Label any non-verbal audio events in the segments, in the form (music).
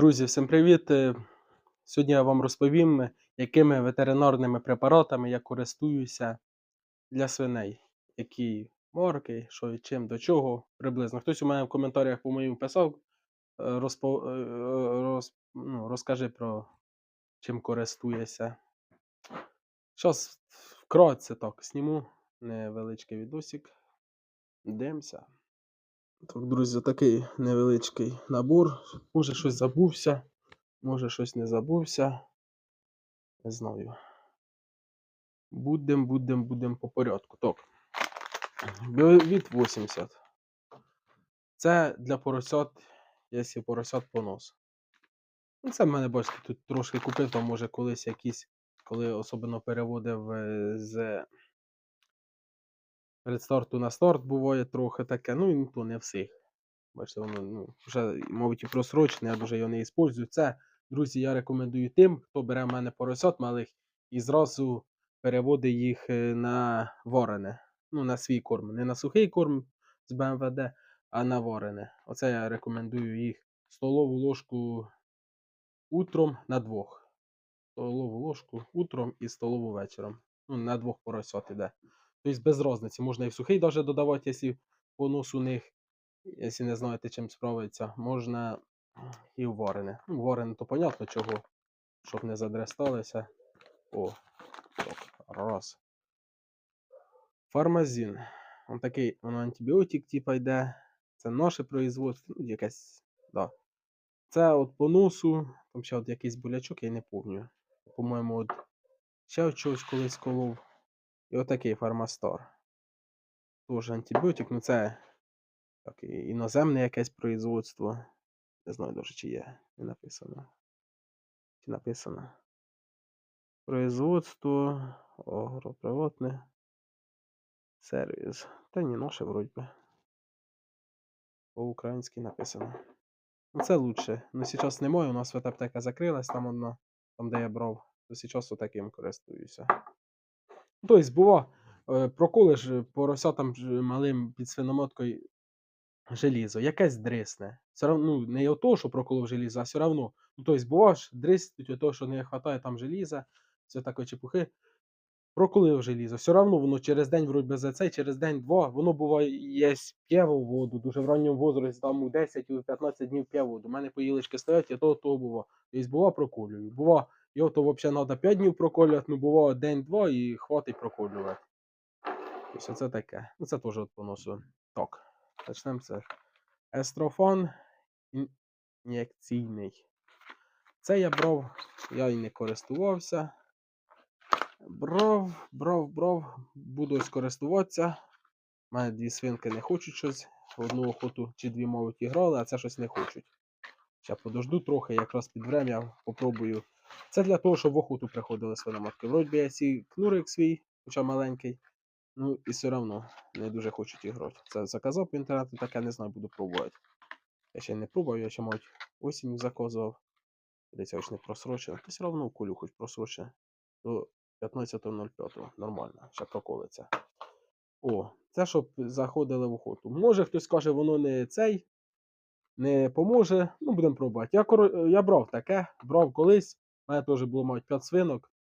Друзі, всім привіт! Е, Сьогодні я вам розповім, якими ветеринарними препаратами я користуюся для свиней. Які морки, що і чим, до чого приблизно. Хтось у мене в коментарях по-моєму писав, е, розпо... е, роз... ну, розкажи про чим користуєшся. Зараз вкратце так зніму невеличкий відосик. Дивимося. Так, друзі, такий невеличкий набор. Може щось забувся, може щось не забувся. Не знаю. Будем, будем, будем по порядку. Так. Біовід 80. Це для поросят, якщо поросят понос. Ну, це в мене, бачите, тут трошки купив, там може колись якісь, коли особливо переводив е, з предстарту на старт, буває трохи таке. Ну, і то не всіх. Бачите, воно ну, вже, мабуть, і просрочене, я дуже його не використовую. Це, друзі, я рекомендую тим, хто бере в мене поросят малих і зразу переводить їх е, на варене. Ну, на свій корм. Не на сухий корм з БМВД, а на варене. Оце я рекомендую їх столову ложку утром на двох. Столову ложку утром і столову вечором. Ну, на двох поросят іде. Тобто без різниці. Можна і в сухий даже додавати, якщо понос у них, якщо не знаєте, чим справиться, можна і в варене. Ну, варене, то понятно чого, щоб не задресталися. О, так, раз. Фармазін. Он такий воно антибіотик, типа йде. Це наше производство, ну, якесь. Да. Це от по носу, там ще от якийсь болячок, я не пам'ятаю. По-моєму, от ще от чогось колись колов. І отакий фармастор. Тоже антибіотик, ну це так, іноземне якесь производство. Не знаю даже, чи є. Не написано. Чи написано. Производство агроприватне. Сервіс. Та ні, наше вроді би. По-українськи написано. Ну, це лучше. Ну, зараз немає, у нас ветаптека закрилась, там одна, там, де я брав. То зараз таким користуюся. Тобто, бува, е, проколиш е, поросятам малим під свиномоткою желізо, якесь дрисне. Все равно, ну, не того, що проколов желізо, а все равно. Ну, тобто, бува дриснуть того, що не вистачає там желіза, все такої чепухи. Проколив желізо. Все равно воно через день, вроді за цей, через день-два, воно буває, є п'є воду, дуже в ранньому возрасті, там у 10-15 днів п'є воду. У мене поїлочки стоять, я того того бува. Тобто, бува, проколюю. Бува, його то взагалі треба 5 днів проколювати, ну буває день-два і хватить проколювати. Тобто це таке. Ну це теж от поносу. Так, почнемо це. Естрофан ін'єкційний. Це я брав, я і не користувався. Брав, брав, брав, буду ось користуватися. У мене дві свинки не хочуть щось. Одну охоту чи дві, мабуть, і грали, а це щось не хочуть. Зараз подожду трохи, якраз під врем'я попробую. Це для того, щоб в охоту приходили свиноматки. Вроді я сій кнурик свій, хоча маленький. Ну і все одно не дуже хочуть іграти. Це заказав по інтернету, таке не знаю, буду пробувати. Я ще не пробував, я ще, мабуть, осінь заказував. Десь ось не просрочено. Та все одно кулю хоч просрочено. До 15.05. Нормально, ще проколиться. О, це щоб заходили в охоту. Може хтось каже, воно не цей, не поможе. Ну, будемо пробувати. Я, я брав таке, брав колись. У мене теж було, мабуть, 5 свинок.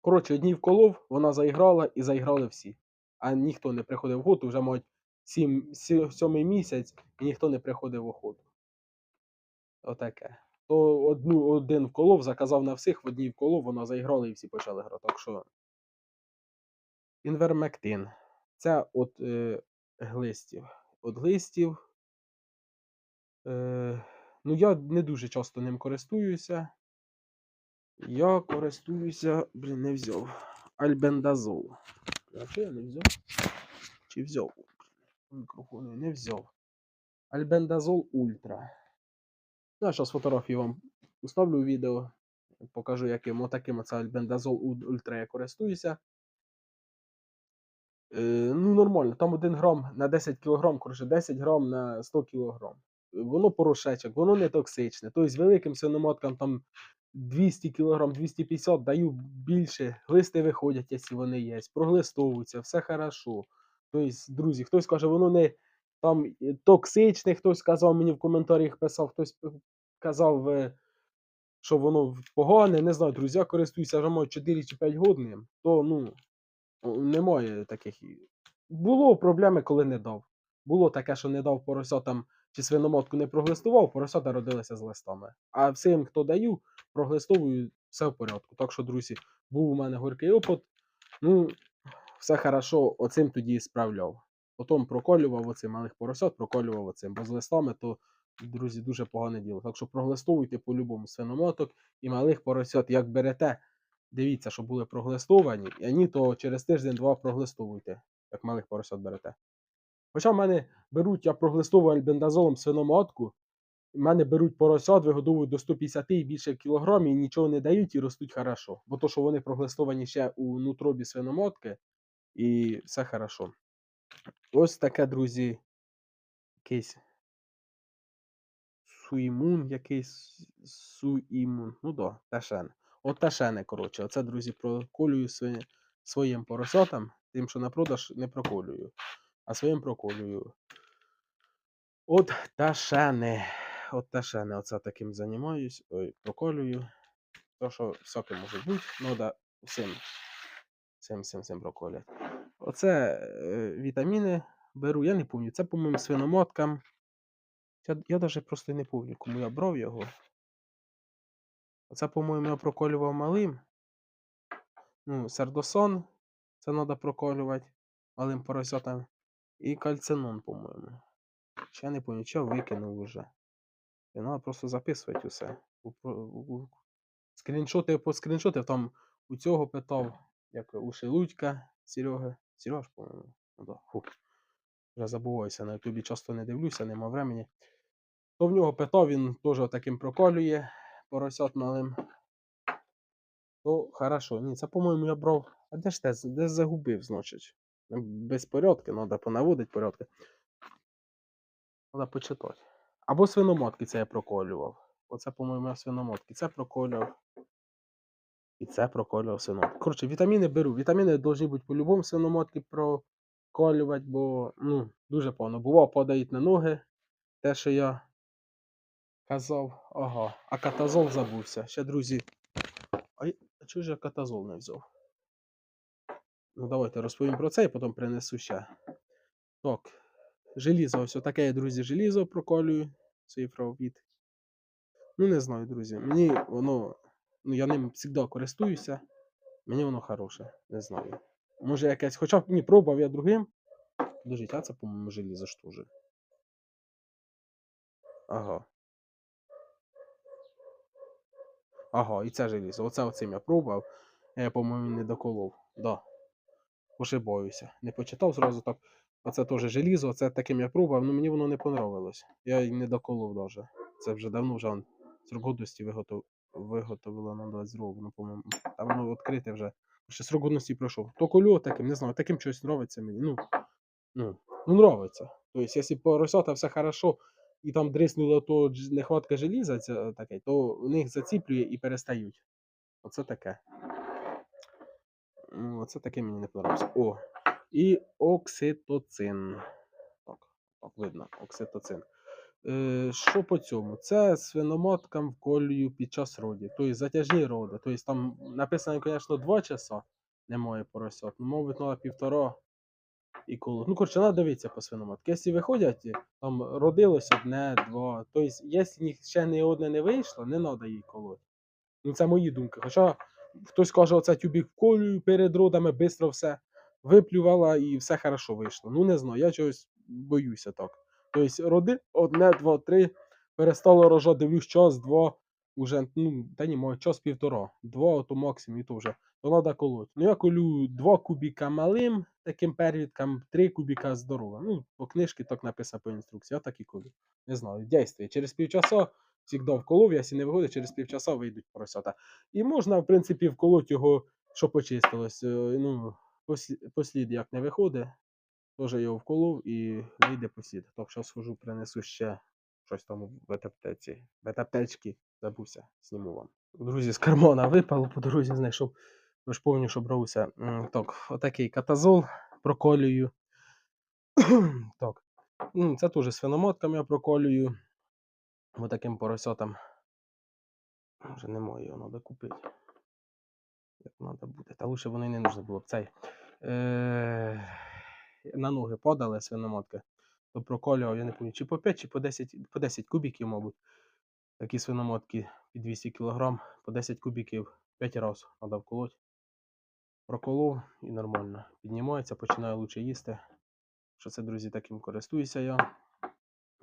Коротше, днів колов, вона заіграла і заіграли всі. А ніхто не приходив в охоту, вже, мабуть, сім, сі- сьомий місяць, і ніхто не приходив в охоту. Отаке. То одну, один вколов заказав на всіх, в одній вколов, вона заіграла і всі почали грати. Так що. Інвермектин. Це от е, глистів. От глистів. Е, ну, я не дуже часто ним користуюся. Я користуюся, блін, не взяв. Альбендазол. А що я не взяв? Чи взяв? Мікрофон не взяв. Альбендазол Ультра. Я зараз фотографію вам уставлю у відео. Покажу, яким отаким оце Альбендазол Ультра я користуюся. Е, ну, нормально. Там 1 грам на 10 кг, коротше, 10 грам на 100 кг. Воно порошечок, воно не токсичне. Тобто великим свиноматкам там 200 кг, 250 даю більше, глисти виходять, якщо вони є, проглистовуються, все хорошо. Тобто, друзі, хтось каже, воно не там е, токсичне, хтось сказав мені в коментарях писав, хтось казав, е, що воно погане, не знаю, друзі, я користуюся вже маю 4 чи 5 год ним, то ну, немає таких. Було проблеми, коли не дав. Було таке, що не дав поросятам чи свиноматку не проглистував, поросята родилися з листами. А всім, хто даю, проглистовую, все в порядку. Так що, друзі, був у мене горький опит. Ну, все хорошо, оцим тоді і справляв. Потім проколював оцим малих поросят, проколював оцим. Бо з листами то, друзі, дуже погане діло. Так що проглистовуйте по-любому свиномоток і малих поросят, як берете, дивіться, щоб були проглистовані, і ані то через тиждень-два проглистовуйте, як малих поросят берете. Хоча в мене беруть, я проглистовую альбендазолом свиноматку, в мене беруть поросят, вигодовують до 150 і більше кілограмів і нічого не дають і ростуть хорошо. Бо то, що вони проглистовані ще у нутробі свиномотки, і все хорошо. Ось таке, друзі, якийсь суімун, якийсь суімун. Ну да, ташен. От ташени, коротше. Оце, друзі, проколюю свої, своїм поросятам, тим, що на продаж не проколюю, а своїм проколюю. От ташени. От ташени. Оце таким займаюсь. Ой, проколюю. То, що всяке може бути, ну да, всім. Всім, всім, всім проколять. Оце е, вітаміни беру. Я не пам'ятаю. Це, по-моєму, свиномоткам. Я, я навіть просто не пам'ятаю, кому я брав його. Оце, по-моєму, я проколював малим. Ну, сердосон. Це треба проколювати малим поросятам. І кальцинон, по-моєму. Ще не що викинув уже. І треба просто записувати усе. Скріншоти по скріншотів там у цього питав, як у Шелудька, Сереги. Сереж, по-моєму. Ну, да. Вже забуваюся, на ютубі часто не дивлюся, нема времени. То в нього питав, він теж таким проколює поросят малим. То хорошо. Ні, це, по-моєму, я брав. А де ж те? Десь загубив, значить. Без порядки, треба понаводити порядки. Треба почитати. Або свиномотки це я проколював. Оце, по-моєму, свиномотки. Це проколював. І це проколював свиномотки. Коротше, вітаміни беру. Вітаміни повинні бути по-любому свиномотки проколювати, бо ну, дуже погано. Бував, подають на ноги. Те, що я казав. Ага. А катазол забувся. Ще, друзі. А, а чого ж я катазол не взяв? Ну, давайте розповім про це і потім принесу ще. Так. Желізо, ось таке друзі, желізо проколюю. Цифровід. Ну, не знаю, друзі. Мені воно. Ну, я ним завжди користуюся. Мені воно хороше. Не знаю. Може якесь. Хоча б ні, пробував я другим. Подождіть, а це, по-моєму, желізо ж теж. Ага. Ага, і це желізо. Оце оцим я пробував. Я, по-моєму, не доколов. Да. Ошибаюся. Не почитав зразу так. Оце теж желізо, оце таким я пробував, ну мені воно не понравилось. Я не доколов даже. Це вже давно вже срок годності виготов... виготовила на 22 ну, по-моєму. Та воно відкрите вже. Ще срок годності пройшов. То колю таким, не знаю, таким щось нравиться мені. Ну, ну, ну нравиться. Тобто, якщо поросята все хорошо, і там дриснуло то нехватка желіза, це таке, то у них заціплює і перестають. Оце таке. Оце таке мені не подобається. О, і окситоцин. Так, так видно, окситоцин. Е, що по цьому? Це свиноматкам вколюю під час родів. Тобто затяжні роди. Тобто там написано, звісно, 2 часа немає поросят. Ну, мабуть, півтора і коло. Ну, коротше, треба дивитися по свиноматки. Якщо виходять, там родилось одне, два. Тобто, якщо ще ні одне не вийшло, не треба їй колоти. Ну, це мої думки. Хоча хтось каже, оце тюбік вколюю перед родами, швидко все виплювала і все хорошо вийшло. Ну, не знаю, я чогось боюся так. Тобто, роди одне, два, три, перестало рожати, дивлюсь, час, два, уже, ну, та ні, може, час півтора. Два, то максимум, і то вже. То треба колоть. Ну, я колю два кубіка малим, таким первідкам, три кубіка здоровим. Ну, по книжці так написано по інструкції, я так і колю. Не знаю, дійствує. Через півчаса завжди вколов, якщо не виходить, через півчаса вийдуть поросята. І можна, в принципі, вколоть його, що почистилось. Е, Ну, послід, як не виходить, теж його вколов і вийде послід. Так, що схожу, принесу ще щось там в аптеці. В аптечці забувся, зніму вам. Друзі, з кармана випало, по дорозі знайшов. Ви ж повні, що брався. Так, отакий катазол проколюю. (clears throat) так. Це теж свиномотками я проколюю. Отаким поросятам Вже немає його, треба купити. Як треба буде. Та лучше воно і не нужно було б цей. Е, на ноги подали свиноматки, то проколював, я не пам'ятаю, чи по 5, чи по 10, по 10 кубиків, мабуть. Такі свиномотки під 200 кг, по 10 кубиків 5 разів треба вколоть. Проколов і нормально. Піднімається, починає лучше їсти. Що це, друзі, таким користуюся я.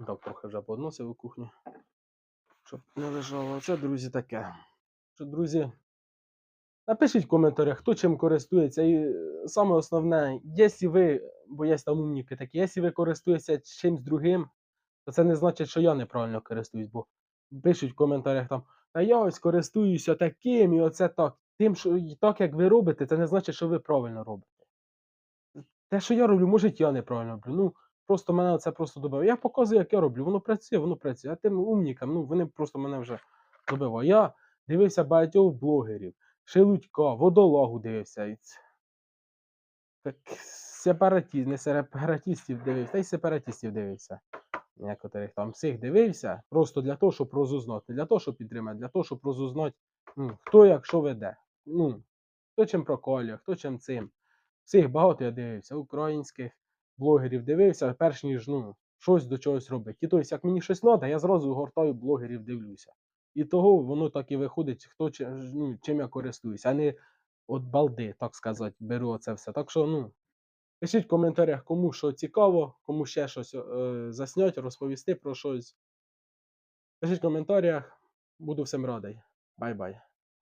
Так, трохи вже поодносив у кухню. Щоб не лежало. Оце, друзі, таке. Що, друзі, напишіть в коментарях, хто чим користується. І е, саме основне, якщо ви, бо є там умніки такі, якщо ви користуєтеся чимсь другим, то це не значить, що я неправильно користуюсь, бо пишуть в коментарях там, та я ось користуюся таким, і оце так. Тим, що і так, як ви робите, це не значить, що ви правильно робите. Те, що я роблю, може, я неправильно роблю. Ну, просто мене це просто добив. Я показую, як я роблю, воно працює, воно працює. А тим умнікам, ну, вони просто мене вже добивають. Я дивився багатьох блогерів, Шелудька, водолагу дивився. І Так, сепаратіст, не сепаратістів дивився, та й сепаратістів дивився. Некоторих там всіх дивився, просто для того, щоб розузнати, для того, щоб підтримати, для того, щоб розузнати, ну, хто як що веде. Ну, хто чим проколює, хто чим цим. Всіх багато я дивився, українських блогерів дивився, перш ніж ну, щось до чогось робити. І тобто, як мені щось треба, я зразу гортаю блогерів, дивлюся. І того воно так і виходить, хто ну, чим я користуюся, а не от балди, так сказати, беру це все. Так що, ну, пишіть в коментарях, кому що цікаво, кому ще щось е, заснять, розповісти про щось. Пишіть в коментарях, буду всім радий. Бай-бай.